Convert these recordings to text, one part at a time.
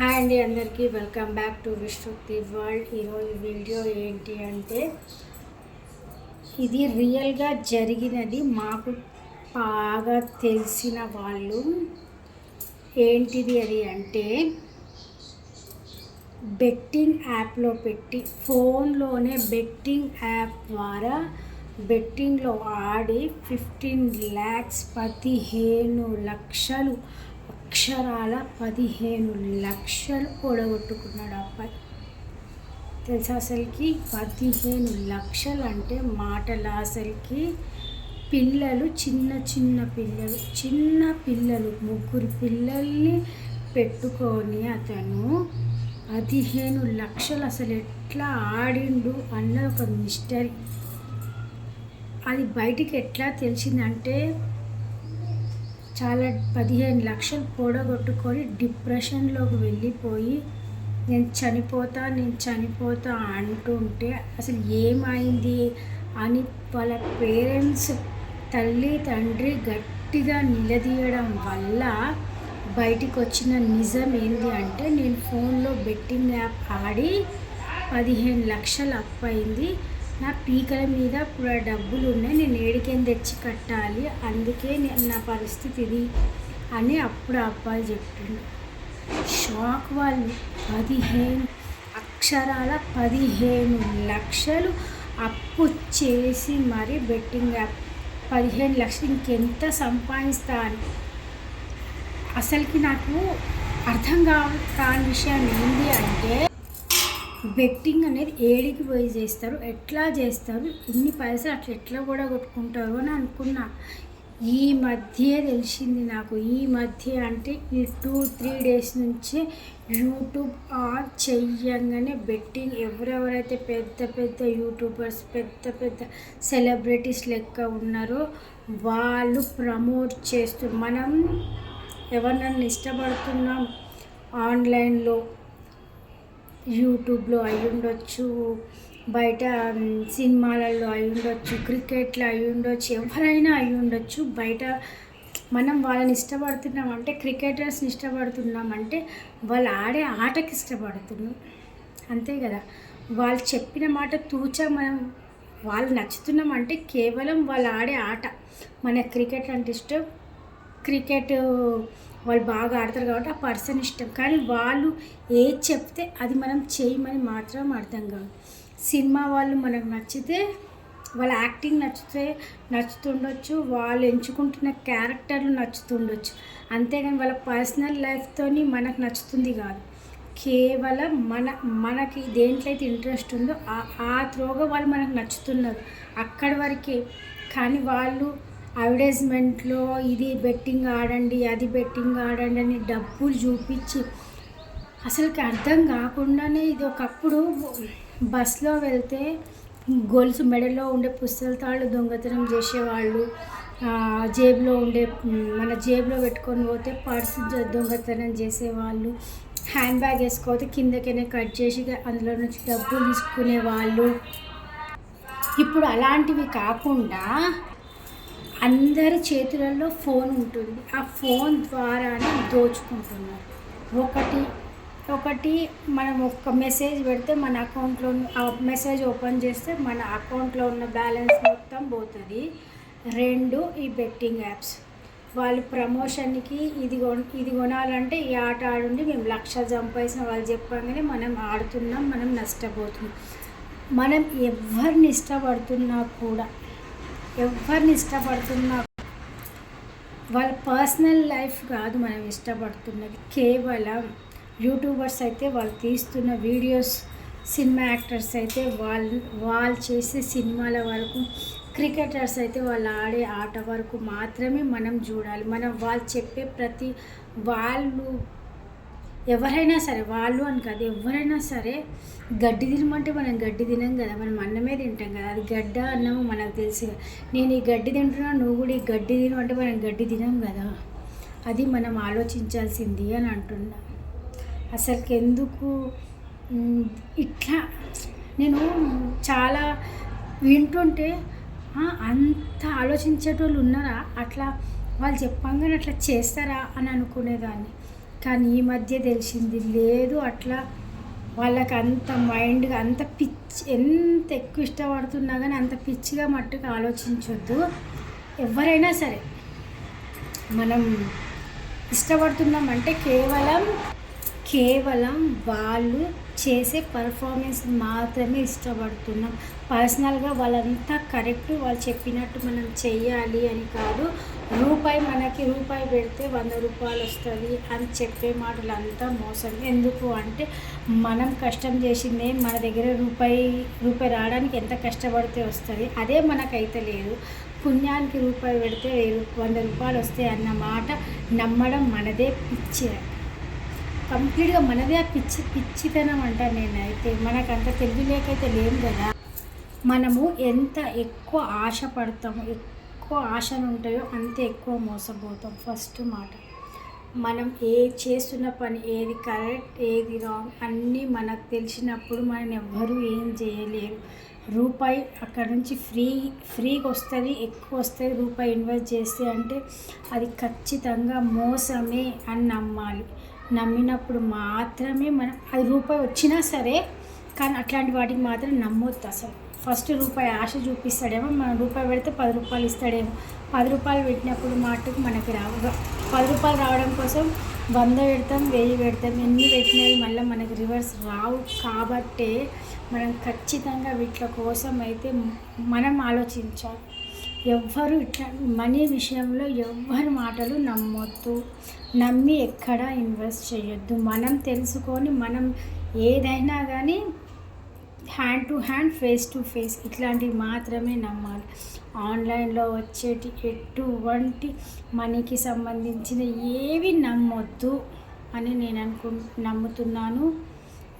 Hi అండి అందరికీ. Welcome back to Vishwakti world. ఈరోజు వీడియో ఏంటి అంటే ఇది రియల్గా జరిగినది. మాకు బాగా తెలిసిన వాళ్ళు ఏంటిది అది అంటే బెట్టింగ్ యాప్లో పెట్టి ఫోన్లోనే బెట్టింగ్ యాప్ ద్వారా బెట్టింగ్లో ఆడి ఫిఫ్టీన్ ల్యాక్స్ పదిహేను లక్షలు అక్షరాల పదిహేను లక్షలు కూడగొట్టుకున్నాడు అబ్బాయి. తెలుసా అసలుకి? పదిహేను లక్షలు అంటే మాటల అసలుకి? పిల్లలు చిన్న చిన్న పిల్లలు చిన్న పిల్లలు ముగ్గురు పిల్లల్ని పెట్టుకొని అతను పదిహేను లక్షలు అసలు ఎట్లా ఆడిండు అన్న ఒక మిస్టరీ. అది బయటికి ఎట్లా తెలిసిందంటే చాలా పదిహేను లక్షలు కూడగొట్టుకొని డిప్రెషన్లోకి వెళ్ళిపోయి నేను చనిపోతా నేను చనిపోతా అంటుంటే అసలు ఏమైంది అని వాళ్ళ పేరెంట్స్ తల్లి తండ్రి గట్టిగా నిలదీయడం వల్ల బయటికి వచ్చిన నిజం ఏంటి అంటే నేను ఫోన్లో బెట్టింగ్ యాప్ ఆడి పదిహేను లక్షలు అప్పయింది నా పీకల మీద ఇప్పుడు డబ్బులు ఉన్నాయి నేను ఏడికేం తెచ్చి కట్టాలి? అందుకే నేను నా పరిస్థితి ఇది అని అప్పుడు ఆ అబ్బాయి చెప్పిండు. షాక్ వాళ్ళు పదిహేను అక్షరాల పదిహేను లక్షలు అప్పు చేసి మరి బెట్టింగ్ యాప్. పదిహేను లక్షలు ఇంకెంత సంపాదిస్తా అని. అసలుకి నాకు అర్థం కావ కాని విషయం ఏంటి అంటే బెట్టింగ్ అనేది ఏడికి పోయి చేస్తారు. ఎట్లా చేస్తారు? ఇన్ని పైసలు అట్లా ఎట్లా కూడా కొట్టుకుంటారు అని అనుకున్నా. ఈ మధ్య తెలిసింది నాకు. ఈ మధ్య అంటే ఈ టూ త్రీ డేస్ నుంచి యూట్యూబ్ ఆన్ చెయ్యంగానే బెట్టింగ్. ఎవరెవరైతే పెద్ద పెద్ద యూట్యూబర్స్ పెద్ద పెద్ద సెలబ్రిటీస్ లెక్క ఉన్నారో వాళ్ళు ప్రమోట్ చేస్తూ మనం ఎవరినన్నా ఇష్టపడుతున్నాం ఆన్లైన్లో యూట్యూబ్లో అయి ఉండొచ్చు బయట సినిమాలలో అయి ఉండొచ్చు క్రికెట్లో అయి ఉండొచ్చు ఎవరైనా అయి ఉండొచ్చు. బయట మనం వాళ్ళని ఇష్టపడుతున్నామంటే క్రికెటర్స్ని ఇష్టపడుతున్నామంటే వాళ్ళు ఆడే ఆటకి ఇష్టపడుతున్నాం అంతే కదా. వాళ్ళు చెప్పిన మాట తూచా మనం వాళ్ళు నచ్చుతున్నామంటే కేవలం వాళ్ళు ఆడే ఆట. మన క్రికెట్ అంటే ఇష్టం. క్రికెట్ వాళ్ళు బాగా ఆడతారు కాబట్టి ఆ పర్సన్ ఇష్టం. కానీ వాళ్ళు ఏది చెప్తే అది మనం చేయమని మాత్రం అర్థం కాదు. సినిమా వాళ్ళు మనకు నచ్చితే వాళ్ళ యాక్టింగ్ నచ్చితే నచ్చుతుండొచ్చు వాళ్ళు ఎంచుకుంటున్న క్యారెక్టర్లు నచ్చుతుండొచ్చు. అంతేగాని వాళ్ళ పర్సనల్ లైఫ్తోని మనకు నచ్చుతుంది కాదు. కేవలం మన మనకి దేంట్లో అయితే ఇంట్రెస్ట్ ఉందో ఆ త్రోగా వాళ్ళు మనకు నచ్చుతున్నారు అక్కడి వరకే. కానీ వాళ్ళు అడ్వర్టైజ్మెంట్లో ఇది బెట్టింగ్ ఆడండి అది బెట్టింగ్ ఆడండి అని డబ్బులు చూపించి అసలుకి అర్థం కాకుండానే ఇది ఒకప్పుడు బస్లో వెళ్తే గొలుసు మెడలో ఉండే పుస్తల తాళ్ళు దొంగతనం చేసేవాళ్ళు జేబులో ఉండే మన జేబులో పెట్టుకొని పోతే పర్స్ దొంగతనం చేసేవాళ్ళు హ్యాండ్ బ్యాగ్ వేసుకోతే కిందకైనా కట్ చేసి అందులో నుంచి డబ్బులు తీసుకునే వాళ్ళు ఇప్పుడు అలాంటివి కాకుండా అందరి చేతులలో ఫోన్ ఉంటుంది. ఆ ఫోన్ ద్వారానే దోచుకుంటున్నారు. ఒకటి ఒకటి మనం ఒక మెసేజ్ పెడితే మన అకౌంట్లో ఆ మెసేజ్ ఓపెన్ చేస్తే మన అకౌంట్లో ఉన్న బ్యాలెన్స్ మొత్తం పోతుంది. రెండు ఈ బెట్టింగ్ యాప్స్. వాళ్ళు ప్రమోషన్కి ఇది కొన ఇది కొనాలంటే ఈ ఆట ఆడుండి మేము లక్ష సంపాదించిన వాళ్ళు చెప్పగానే మనం ఆడుతున్నాం మనం నష్టపోతున్నాం. మనం ఎవరిని ఇష్టపడుతున్నా కూడా ఎవరిని ఇష్టపడుతున్నా. వాళ్ళ పర్సనల్ లైఫ్ కాదు మనం ఇష్టపడుతున్నది. కేవలం యూట్యూబర్స్ అయితే వాళ్ళు తీస్తున్న వీడియోస్ సినిమా యాక్టర్స్ అయితే వాళ్ళు వాళ్ళు చేసే సినిమాల వరకు క్రికెటర్స్ అయితే వాళ్ళు ఆడే ఆట వరకు మాత్రమే మనం చూడాలి. మనం వాళ్ళు చెప్పే ప్రతి వాళ్ళు ఎవరైనా సరే వాళ్ళు అని కాదు ఎవరైనా సరే గడ్డి తినమంటే మనం గడ్డి తినం కదా మనం అన్నమే తింటాం కదా. అది గడ్డ అన్నము మనకు తెలిసి నేను ఈ గడ్డి తింటున్నా నువ్వు కూడా ఈ గడ్డి తినమంటే మనం గడ్డి తినం కదా. అది మనం ఆలోచించాల్సింది అని అంటున్నా. అసలుకి ఎందుకు? ఇట్లా నేను చాలా వింటుంటే అంత ఆలోచించేటోళ్ళు ఉన్నారా? అట్లా వాళ్ళు చెప్పంగానే అట్లా చేస్తారా అని అనుకునేదాన్ని. కానీ ఈ మధ్య తెలిసింది లేదు. అట్లా వాళ్ళకి అంత మైండ్గా అంత పిచ్చి ఎంత ఎక్కువ ఇష్టపడుతున్నా కానీ అంత పిచ్చిగా మట్టుకు ఆలోచించొద్దు. ఎవరైనా సరే మనం ఇష్టపడుతున్నామంటే కేవలం కేవలం వాళ్ళు చేసే పర్ఫార్మెన్స్ మాత్రమే ఇష్టపడుతున్నాం పర్సనల్గా వాళ్ళంతా కరెక్ట్ వాళ్ళు చెప్పినట్టు మనం చెయ్యాలి అని కాదు రూపాయి మనకి రూపాయి పెడితే వంద రూపాయలు వస్తుంది అని చెప్పే మాటలు అంతా మోసం. ఎందుకు అంటే మనం కష్టం చేసిందే మన దగ్గర రూపాయి రూపాయి రావడానికి ఎంత కష్టపడితే వస్తుంది. అదే మనకైతే లేదు. పుణ్యానికి రూపాయి పెడితే వెయ్యి వంద రూపాయలు వస్తాయి అన్న మాట నమ్మడం మనదే పిచ్చే కంప్లీట్గా మనదే ఆ పిచ్చి పిచ్చితనం అంటాను నేనైతే. మనకంత తెలియలేకైతే తెలివి లేకైతే లేం కదా. మనము ఎంత ఎక్కువ ఆశ పడతాము ఎక్కువ ఆశలు ఉంటాయో అంత ఎక్కువ మోసపోతాం. ఫస్ట్ మాట. మనం ఏ చేస్తున్న పని ఏది కరెక్ట్ ఏది రాంగ్ అన్నీ మనకు తెలిసినప్పుడు మనం ఎవ్వరూ ఏం చేయలేరు. రూపాయి అక్కడ నుంచి ఫ్రీ ఫ్రీగా వస్తుంది ఎక్కువ వస్తుంది రూపాయి ఇన్వెస్ట్ చేస్తే అంటే అది ఖచ్చితంగా మోసమే అని నమ్మాలి. నమ్మినప్పుడు మాత్రమే మనం అది రూపాయి వచ్చినా సరే కానీ అట్లాంటి వాటికి మాత్రం నమ్మొద్దు అసలు. ఫస్ట్ రూపాయి ఆశ చూపిస్తాడేమో మనం రూపాయి పెడితే పది రూపాయలు ఇస్తాడేమో. పది రూపాయలు పెట్టినప్పుడు మాటకు మనకి రావు. పది రూపాయలు రావడం కోసం వంద పెడతాం వెయ్యి పెడతాం ఎన్ని పెట్టినవి మళ్ళీ మనకి రివర్స్ రావు. కాబట్టే మనం ఖచ్చితంగా వీటి కోసం అయితే మనం ఆలోచించాలి. ఎవ్వరు ఇట్లా మనీ విషయంలో ఎవ్వరి మాటలు నమ్మొద్దు. నమ్మి ఎక్కడ ఇన్వెస్ట్ చేయొద్దు మనం తెలుసుకొని మనం ఏదైనా కానీ hand to hand face to face ఇట్లాంటివి మాత్రమే నమ్మాలి. ఆన్లైన్లో వచ్చేటి ఎటువంటి మనీకి సంబంధించిన ఏవి నమ్మొద్దు అని నేను అనుకు నమ్ముతున్నాను.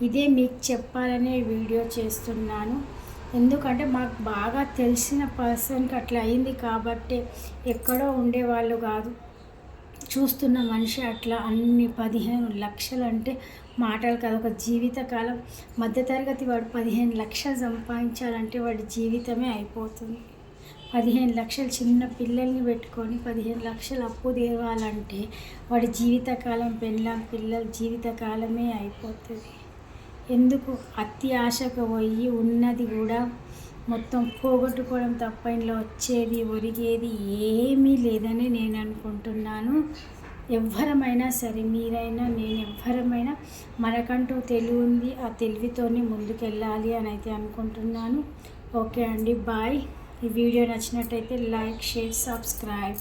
ఇదే మీకు చెప్పాలనే వీడియో చేస్తున్నాను. ఎందుకంటే మాకు బాగా తెలిసిన పర్సన్కి అట్లా అయింది కాబట్టి ఎక్కడో ఉండేవాళ్ళు కాదు. చూస్తున్న మనిషి అట్లా అన్ని పదిహేను లక్షలు అంటే మాటలు కాదు. ఒక జీవితకాలం మధ్యతరగతి వాడు పదిహేను లక్షలు సంపాదించాలంటే వాడి జీవితమే అయిపోతుంది. పదిహేను లక్షలు చిన్న పిల్లల్ని పెట్టుకొని పదిహేను లక్షలు అప్పు తీరాలంటే వాడి జీవితకాలం పెళ్ళాం పిల్లల జీవితకాలమే అయిపోతుంది. ఎందుకు అతి ఆశకు పోయి ఉన్నది కూడా మొత్తం పోగొట్టుకోవడం తప్ప ఇంట్లో వచ్చేది ఒరిగేది ఏమీ లేదని నేను అనుకుంటున్నాను. ఎవ్వరమైనా సరే మీరైనా నేను ఎవ్వరమైనా మనకంటూ తెలివి ఉంది ఆ తెలివితోనే ముందుకెళ్ళాలి అని అయితే అనుకుంటున్నాను. ఓకే అండి బాయ్. ఈ వీడియో నచ్చినట్టయితే లైక్ షేర్ సబ్స్క్రైబ్.